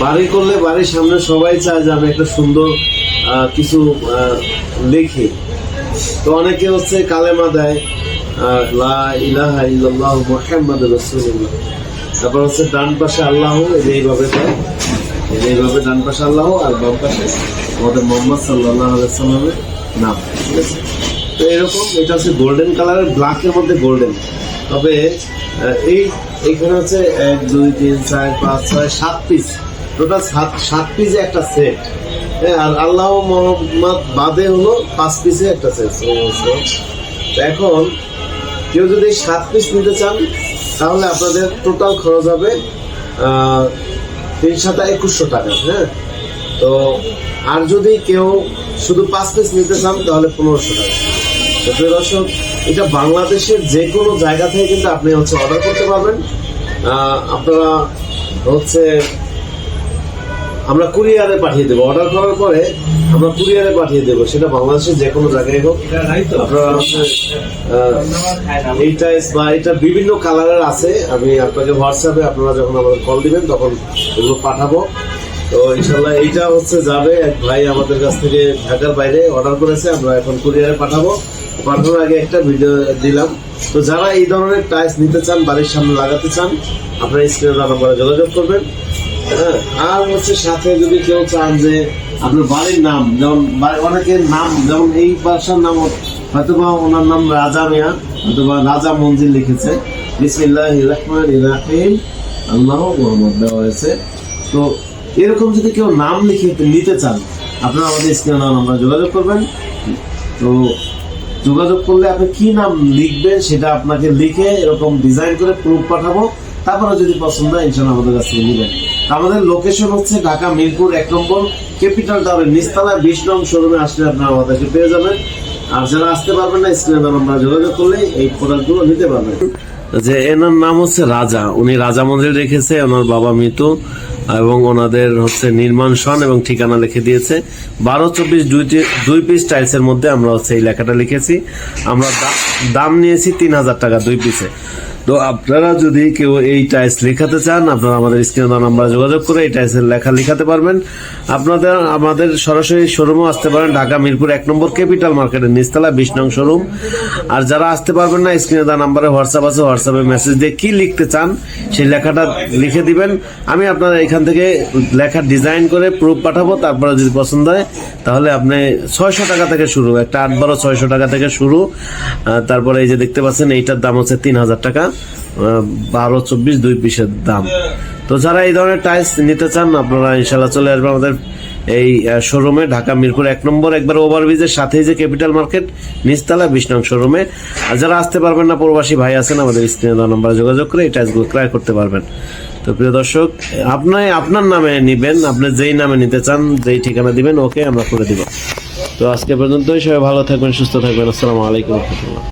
বাড়ি করলে বাড়ির সামনে সবাই চায় যে আমি একটা সুন্দর কিছু লিখি তো অনেকে হচ্ছে কালেমা দেয় তারপর হচ্ছে ডান পাশে আল্লাহ এইভাবে এইভাবে ডান পাশে আল্লাহ আর বাম পাশে আমাদের মোহাম্মদ সাল্লাল্লাহু আলাইহি সাল্লামের নাম, ঠিক আছে? তো এরকম, এটা হচ্ছে গোল্ডেন কালারের ব্ল্যাকের মধ্যে গোল্ডেন তবে এই এখানে হচ্ছে এক, দুই, তিন, চার, পাঁচ, ছয়, সাত পিস টোটাল সাত সাত পিসে একটা সেট আর আল্লাহ মোহাম্মদ বাদে হলো পাঁচ পিসে একটা সেট এখন কেউ যদি সাত পিস নিতে চান, তাহলে আপনাদের টোটাল খরচ হবে তিন সাতা একুশশো টাকা হ্যাঁ? তো আর যদি কেউ শুধু পাঁচ পিস নিতে চান, তাহলে পনেরোশো টাকা। তো প্রিয় দর্শক এটা বাংলাদেশের যে কোনো জায়গা থেকে কিন্তু আপনি হচ্ছে অর্ডার করতে পারবেন। আপনারা হচ্ছে আমরা কুরিয়ারে পাঠিয়ে দেবো। অর্ডার করার পরে আমরা কুরিয়ারে পাঠিয়ে দেবো। সেটা বাংলাদেশের যে কোনো জায়গায় হোক। আপনারা এই টাইস বা এটা বিভিন্ন কালারের আছে। আমি আপনাকে হোয়াটসঅ্যাপে আপনারা যখন আমাদের কল দিবেন তখন এগুলো পাঠাবো। তো ইনশাল্লাহ এইটা হচ্ছে যাবে। এক ভাই আমাদের কাছ থেকে ঢাকার বাইরে অর্ডার করেছে, আমরা এখন কুরিয়ারে পাঠাবো। পাঠানোর আগে একটা ভিডিও দিলাম। তো যারা এই ধরনের টাইস নিতে চান, বাড়ির সামনে লাগাতে চান, আপনারা স্ক্রিনে নাম্বারে যোগাযোগ করবেন। হ্যাঁ আর হচ্ছে সাথে যদি কেউ চান যে আপনার বাড়ির নাম, যেমন অনেকের নাম, যেমন এই বাসার নাম হয়তোবা ওনার নাম রাজা মিয়া, হয়তোবা রাজা মঞ্জিল লিখেছে। বিসমিল্লাহ রহমান রাহিম। আল্লাহ মোহাম্মদ দেওয়া হয়েছে। তো এরকম যদি কেউ নাম লিখে নিতে চান, আপনারা আমাদের স্ক্রিনে নাম্বার যোগাযোগ করবেন। তো যোগাযোগ করলে আপনি কি নাম লিখবেন সেটা আপনাকে লিখে এরকম ডিজাইন করে প্রুফ পাঠাবো। তারপরে যদি পছন্দ হয় ইনশাল্লাহ আমাদের কাছ থেকে নেবেন। আমাদের লোকেশন হচ্ছে ঢাকা মিরপুর এক নম্বর ক্যাপিটাল টাওয়ারের নিচতলা বিশ নং শোরুমে আসলে আপনারা আমাদেরকে পেয়ে যাবেন। আর যারা আসতে পারবেন না, স্ক্রিনে নাম্বার যোগাযোগ করলে এই প্রোডাক্টগুলো নিতে পারবেন। যে এনার নাম হচ্ছে রাজা। উনি রাজা মন্দির রেখেছে, ওনার বাবা মৃত। এবং ওনাদের হচ্ছে নির্মাণ সন এবং ঠিকানা লিখে দিয়েছে। বারো, চব্বিশ, দুই পিস টাইলসের মধ্যে আমরা হচ্ছে এই লেখাটা লিখেছি। আমরা দাম নিয়েছি তিন হাজার টাকা দুই পিসে তো আপনারা যদি কেউ এই টাইলস লেখাতে চান, আপনারা আমাদের স্ক্রিনে নাম্বার যোগাযোগ করে এই টাইলসের লেখা লিখাতে পারবেন। আপনাদের, আমাদের সরাসরি শোরুমও আসতে পারেন, ঢাকা মিরপুর এক নম্বর ক্যাপিটাল মার্কেটের নিচতলা, বিশ নং শোরুম আর যারা আসতে পারবেন না, স্ক্রিনে দেওয়া নাম্বারে হোয়াটসঅ্যাপ আছে হোয়াটসঅ্যাপে মেসেজ দিয়ে কি লিখতে চান, সেই লেখাটা লিখে দিবেন। আমি আপনারা এখান থেকে লেখা ডিজাইন করে প্রুফ পাঠাবো, তারপরে যদি পছন্দ হয়, তাহলে আপনি ছয়শো টাকা থেকে শুরু, একটা আট বারো ছয়শো টাকা থেকে শুরু। তারপরে এই যে দেখতে পাচ্ছেন, এইটার দাম হচ্ছে তিন হাজার টাকা। বারো, চব্বিশ, দুই পিসের দাম। তো যারা এই ধরনের টাইলস নিতে চান, আপনারা ইনশাল্লাহ চলে আসবেন আমাদের এই শোরুমে ঢাকা মিরপুর এক নম্বর, একবার ওভারব্রিজের সাথেই যে ক্যাপিটাল মার্কেট নিচতলা বিশ নং শোরুমে আর যারা আসতে পারবেন না, প্রবাসী ভাই আছেন, আমাদের স্ক্রিনে দেওয়া নম্বরে যোগাযোগ করে এই টাইলসগুলো ক্রয় করতে পারবেন। তো প্রিয় দর্শক আপনি আপনার নামে নিবেন, আপনি যেই নামে নিতে চান, যেই ঠিকানা দিবেন, ওকে আমরা করে দিব। তো আজকে পর্যন্তই, সবাই ভালো থাকবেন, সুস্থ থাকবেন, আসসালামু আলাইকুম রহমতুল্লাহ।